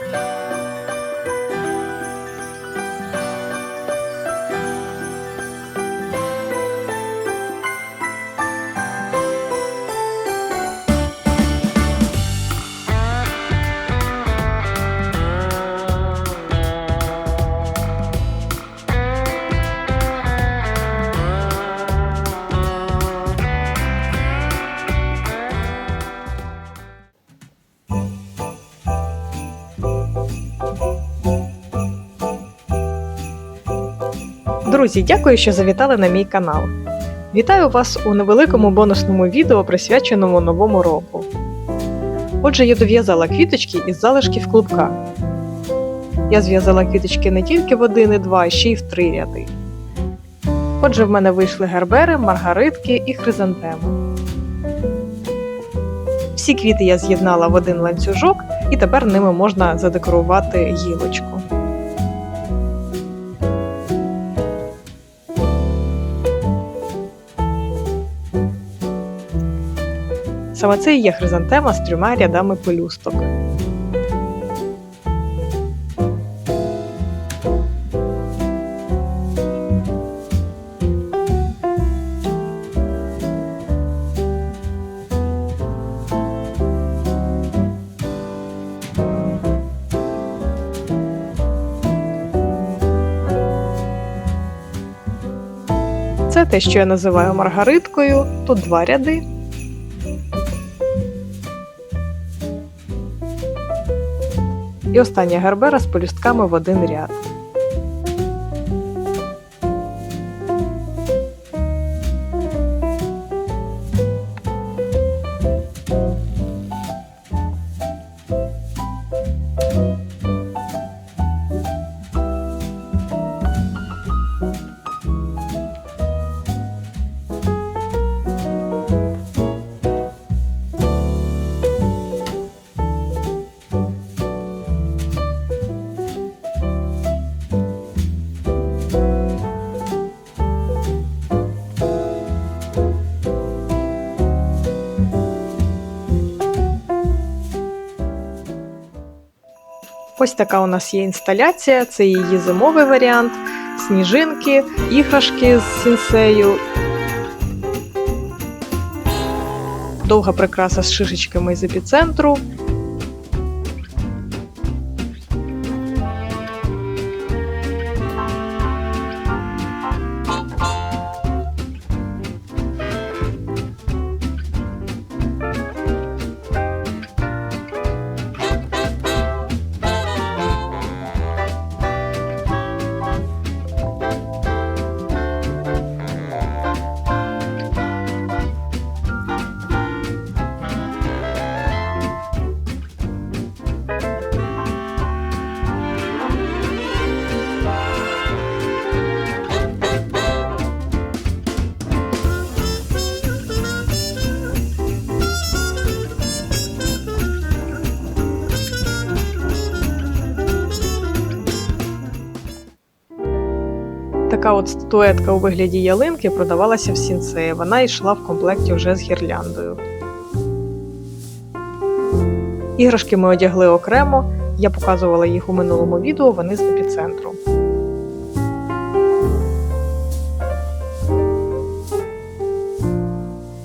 Música Друзі, дякую, що завітали на мій канал. Вітаю вас у невеликому бонусному відео, присвяченому новому року. Отже, я дов'язала квіточки із залишків клубка. Я зв'язала квіточки не тільки в один і два, а ще й в три ряди. Отже, в мене вийшли гербери, маргаритки і хризантеми. Всі квіти я з'єднала в один ланцюжок, і тепер ними можна задекорувати гілочку. Саме це і є хризантема з трьома рядами пелюсток. Це те, що я називаю маргариткою. Тут два ряди. І остання гербера з полістками в один ряд. Ось така у нас є інсталяція, це її зимовий варіант, сніжинки, іграшки з сінсею. Довга прикраса з шишечками з епіцентру. Така от статуетка у вигляді ялинки продавалася в сінсеї. Вона йшла в комплекті вже з гірляндою. Іграшки ми одягли окремо. Я показувала їх у минулому відео, вони з епіцентру.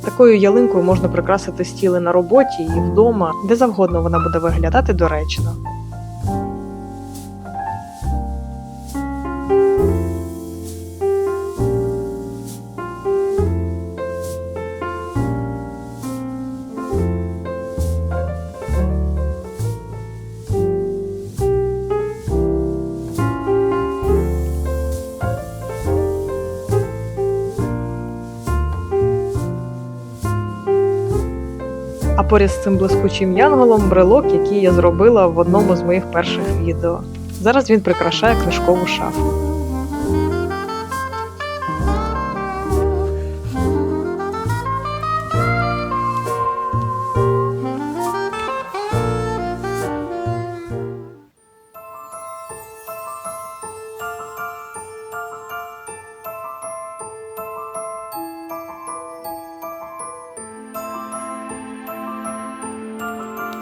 Такою ялинкою можна прикрасити стіли на роботі і вдома, де завгодно вона буде виглядати доречно. А поряд з цим блискучим янголом брелок, який я зробила в одному з моїх перших відео. Зараз він прикрашає книжкову шафу.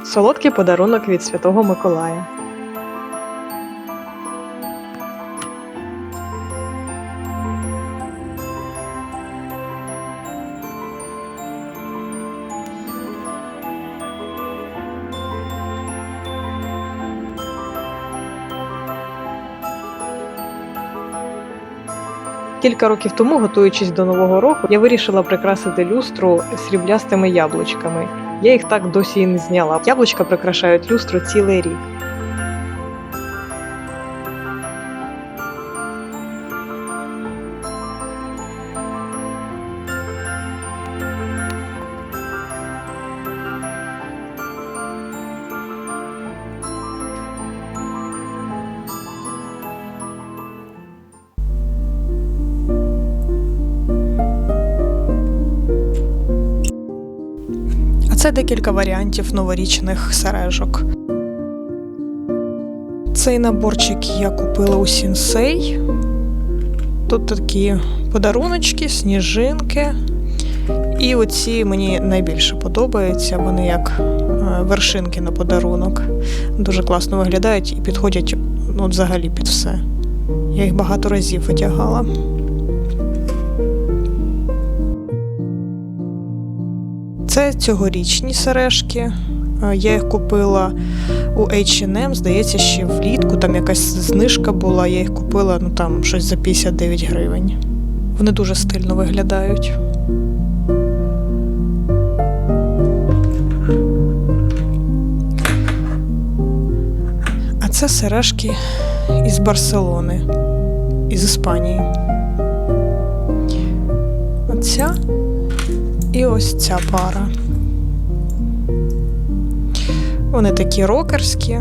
Солодкий подарунок від Святого Миколая. Кілька років тому, готуючись до нового року, я вирішила прикрасити люстру сріблястими яблучками. Я їх так досі і не зняла. Яблучка прикрашають люстру цілий рік. Це декілька варіантів новорічних сережок. Цей наборчик я купила у Сінсей. Тут такі подаруночки, сніжинки. І оці мені найбільше подобаються. Вони як е, вершинки на подарунок. Дуже класно виглядають і підходять ну, взагалі під все. Я їх багато разів одягала. Це цьогорічні сережки. Е, Я їх купила у H&M, здається, ще влітку. Там якась знижка була. Я їх купила ну там щось за 59 гривень. Вони дуже стильно виглядають. А це сережки із Барселони, із Іспанії. Оця і ось ця пара. Вони такі рокерські,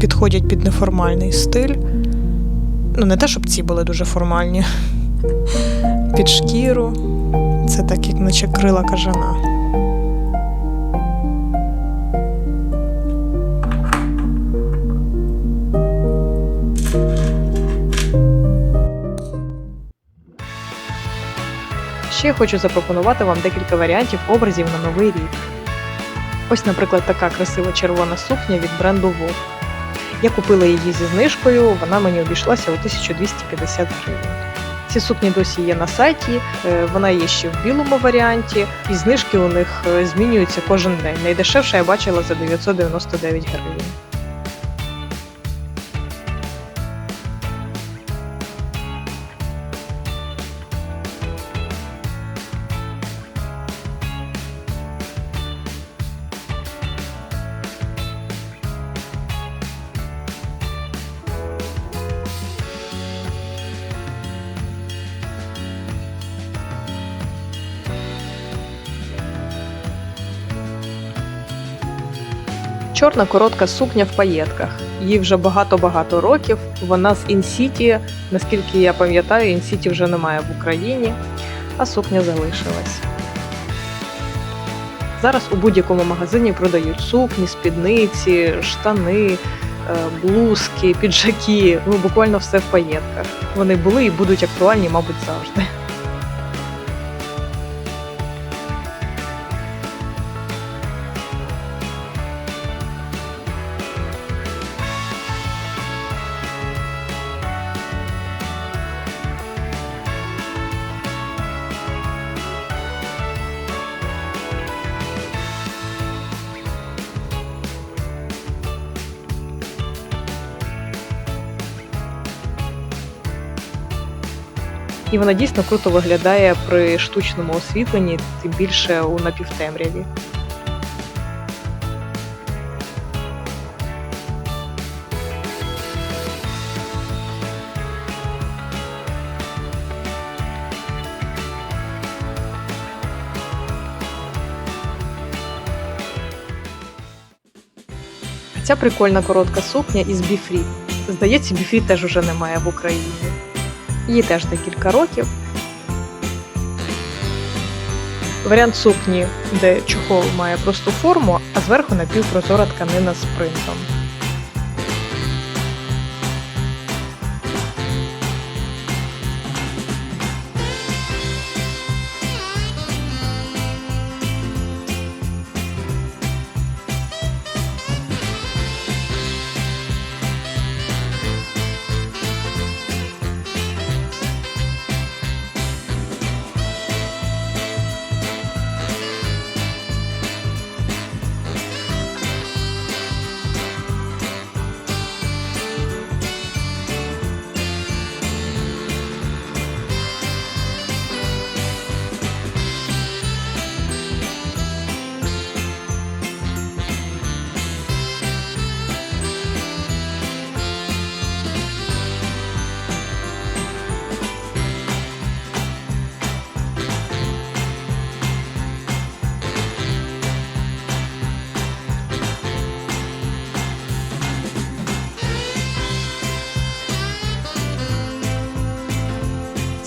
підходять під неформальний стиль. Ну, не те, щоб ці були дуже формальні. Під шкіру. Це так, як наче крила кажана. Ще хочу запропонувати вам декілька варіантів образів на новий рік. Ось, наприклад, така красива червона сукня від бренду Vogue. Я купила її зі знижкою, вона мені обійшлася у 1250 гривень. Ці сукні досі є на сайті, е, вона є ще в білому варіанті, і знижки у них е, змінюються кожен день. Найдешевше я бачила за 999 гривень. Чорна коротка сукня в паєтках. Їй вже багато-багато років. Вона з Інсіті. Наскільки я пам'ятаю, Інсіті вже немає в Україні, а сукня залишилась. Зараз у будь-якому магазині продають сукні, спідниці, штани, е, блузки, піджаки. Ну, буквально все в паєтках. Вони були і будуть актуальні, мабуть, завжди. І вона дійсно круто виглядає при штучному освітленні, тим більше у напівтемряві. Ця прикольна коротка сукня із біфрі. Здається, біфрі теж уже немає в Україні. Їй теж декілька років. Варіант сукні, де чохол має просту форму, а зверху напівпрозора тканина з принтом.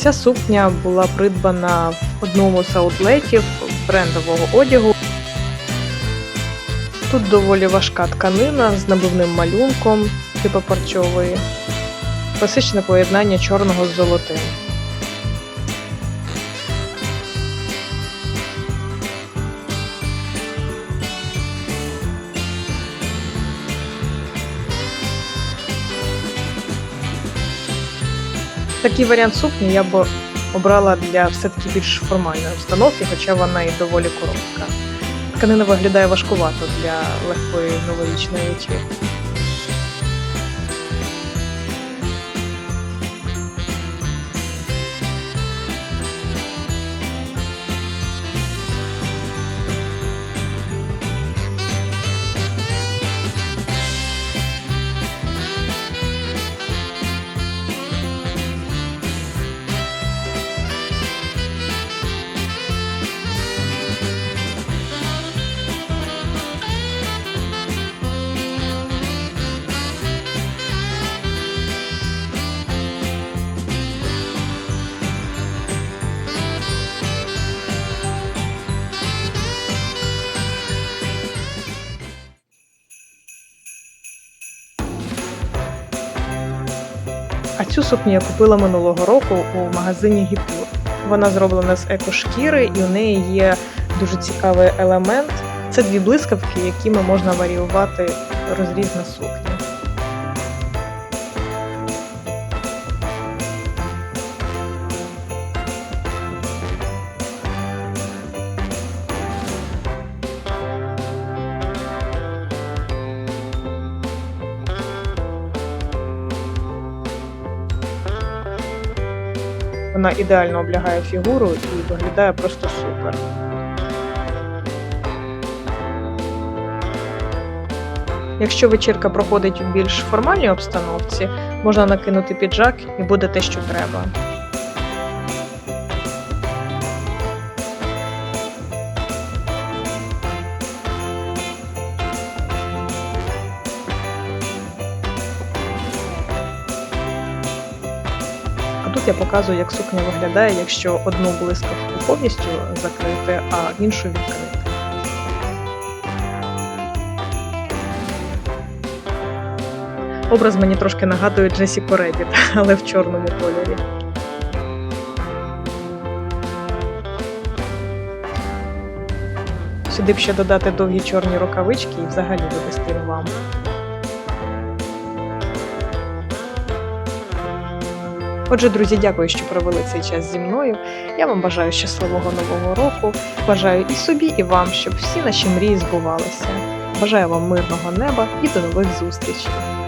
Ця сукня була придбана в одному з аутлетів брендового одягу. Тут доволі важка тканина з набивним малюнком типу парчової. Класичне поєднання чорного з золотим. Такий варіант сукні я б обрала для все-таки більш формальної обстановки, хоча вона і доволі коротка. Тканина виглядає важкувато для легкої новорічної вечірки. Цю сукню я купила минулого року у магазині Гіпур. Вона зроблена з екошкіри, і у неї є дуже цікавий елемент. Це дві блискавки, якими можна варіювати розріз на сукні. Вона ідеально облягає фігуру і виглядає просто супер. Якщо вечірка проходить у більш формальній обстановці, можна накинути піджак і буде те, що треба. Тут я показую, як сукня виглядає, якщо одну блискавку повністю закрити, а іншу відкрити. Образ мені трошки нагадує Джесіку Ребіт, але в чорному кольорі. Сюди б ще додати довгі чорні рукавички і взагалі буде стиль вам. Отже, друзі, дякую, що провели цей час зі мною. Я вам бажаю щасливого нового року. Бажаю і собі, і вам, щоб всі наші мрії збувалися. Бажаю вам мирного неба і до нових зустрічей!